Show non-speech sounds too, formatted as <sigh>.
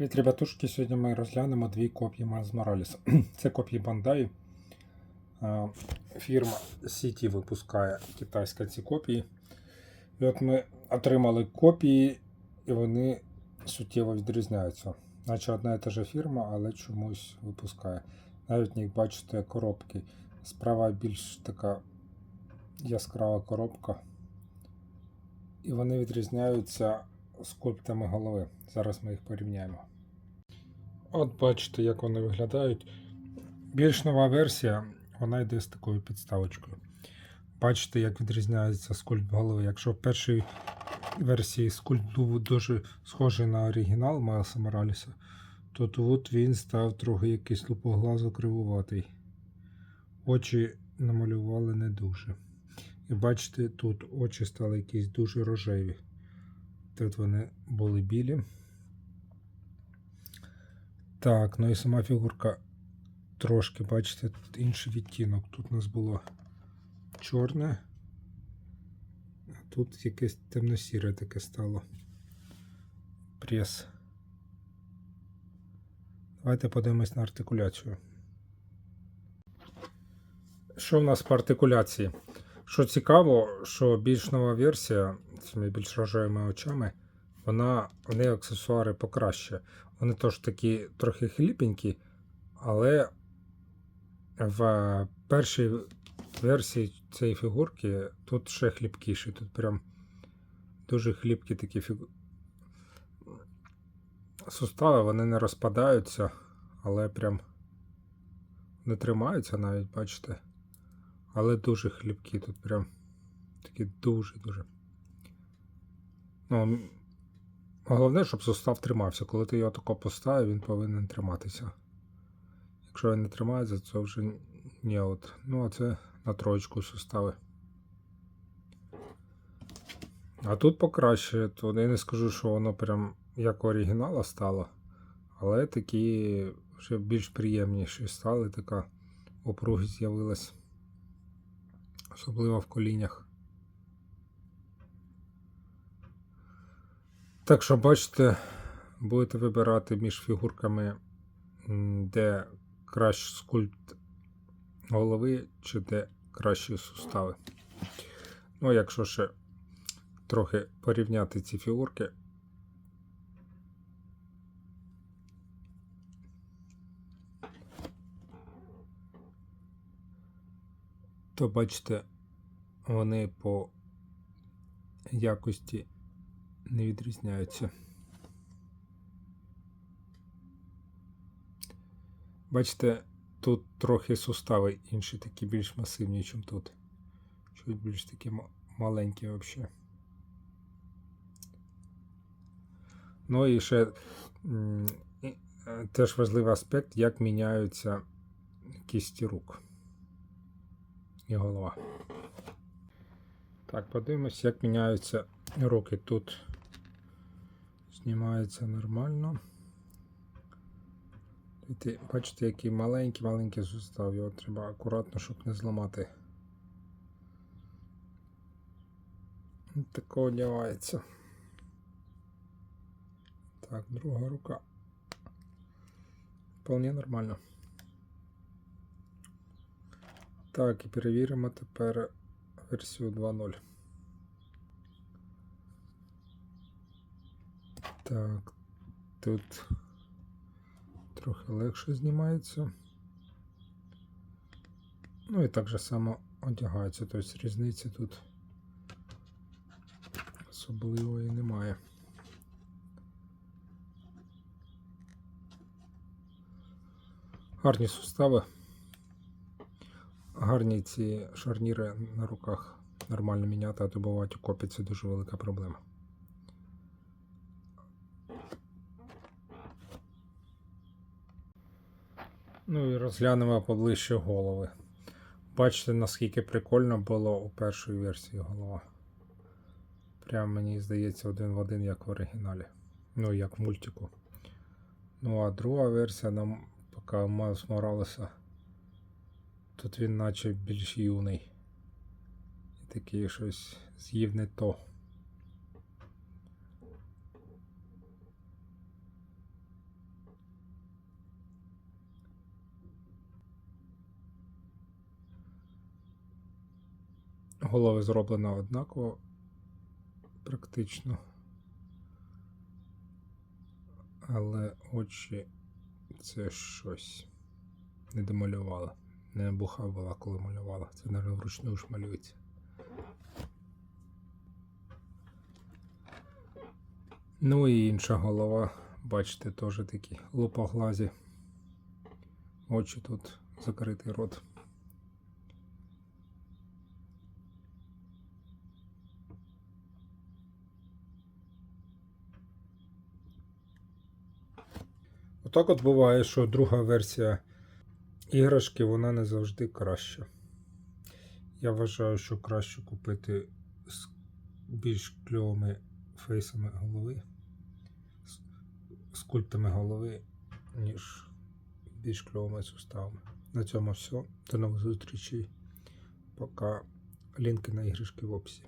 Привіт, ребятушки. Сьогодні ми розглянемо дві копії Miles Morales. <clears throat> Це копії Bandai. Фірма City випускає китайська ці копії. І от ми отримали копії, і вони суттєво відрізняються. Наче одна і та ж фірма, але чомусь випускає. Навіть як бачите коробки. Справа більш така яскрава коробка. І вони відрізняються скульптами голови. Зараз ми їх порівняємо. От бачите, як вони виглядають. Більш нова версія, вона йде з такою підставочкою. Бачите, як відрізняється скульпт голови. Якщо в першій версії скульпт був дуже схожий на оригінал Майлса Мораліса, то тут він став трохи якийсь лупоглазо кривуватий. Очі намалювали не дуже. І бачите, тут очі стали якісь дуже рожеві. Тут вони були білі. Так, ну і сама фігурка трошки, бачите, тут інший відтінок. Тут у нас було чорне, а тут якесь темно-сіре таке стало. Прес. Давайте подивимось на артикуляцію. Що в нас по артикуляції? Що цікаво, що більш нова версія цими більш рожевими очами, вона, в неї аксесуари покраще. Вони теж такі трохи хліпенькі, але в першій версії цієї фігурки тут ще хлібкіші. Тут прям дуже хлібкі такі фігу... сустави, вони не розпадаються, але прям не тримаються навіть, бачите. Але дуже хлібкі тут прям такі дуже-дуже. Ну, Головне, щоб сустав тримався. Коли ти його тако поставив, він повинен триматися. Якщо він не тримається, це вже ні от. Ну, а це на троєчку сустави. А тут покраще, то я не скажу, що воно прям як оригінала стало, але такі вже більш приємніші стали, така опругість з'явилась. Особливо в колінях. Так що, бачите, будете вибирати між фігурками, де краще скульпт голови, чи де кращі сустави. Ну, якщо ще трохи порівняти ці фігурки. То бачите, вони по якості не відрізняються. Бачите, тут трохи сустави інші такі більш масивні, ніж тут. Чуть більш такі маленькі взагалі. Ну і ще е, теж важливий аспект, як міняються кісті рук і голова. Так, подивимось, як міняються руки тут. Знімається нормально. Бачите, який маленький-маленький сустав. Його треба акуратно, щоб не зламати. Тако одягається. Так, друга рука. Вполне нормально. Так, і перевіримо тепер версію 2.0. Так, тут трохи легше знімається. Ну і так же само одягається, тобто різниці тут особливої немає. Гарні сустави. Гарні ці шарніри на руках нормально міняти, а то бувають у копі це дуже велика проблема. Ну і розглянемо поближче голови. Бачите, наскільки прикольно було у першій версії голова. Прям мені здається один в один, як в оригіналі. Ну, як в мультику. Ну, а друга версія нам поки Майлз Моралеса. Тут він наче більш юний. І такий щось з'їв не то. Голови зроблено однаково, практично. Але очі це щось не домалювала. Не буха була, коли малювала. Це, мабуть, вручну ж малюється. Ну і інша голова, бачите, теж такі лупоглазі. Очі тут закритий рот. Отак от буває, що друга версія іграшки вона не завжди краща. Я вважаю, що краще купити з більш кльовими фейсами голови, з скульптами голови, ніж більш кльовими суставами. На цьому все. До нових зустрічей. Пока. Лінки на іграшки в описі.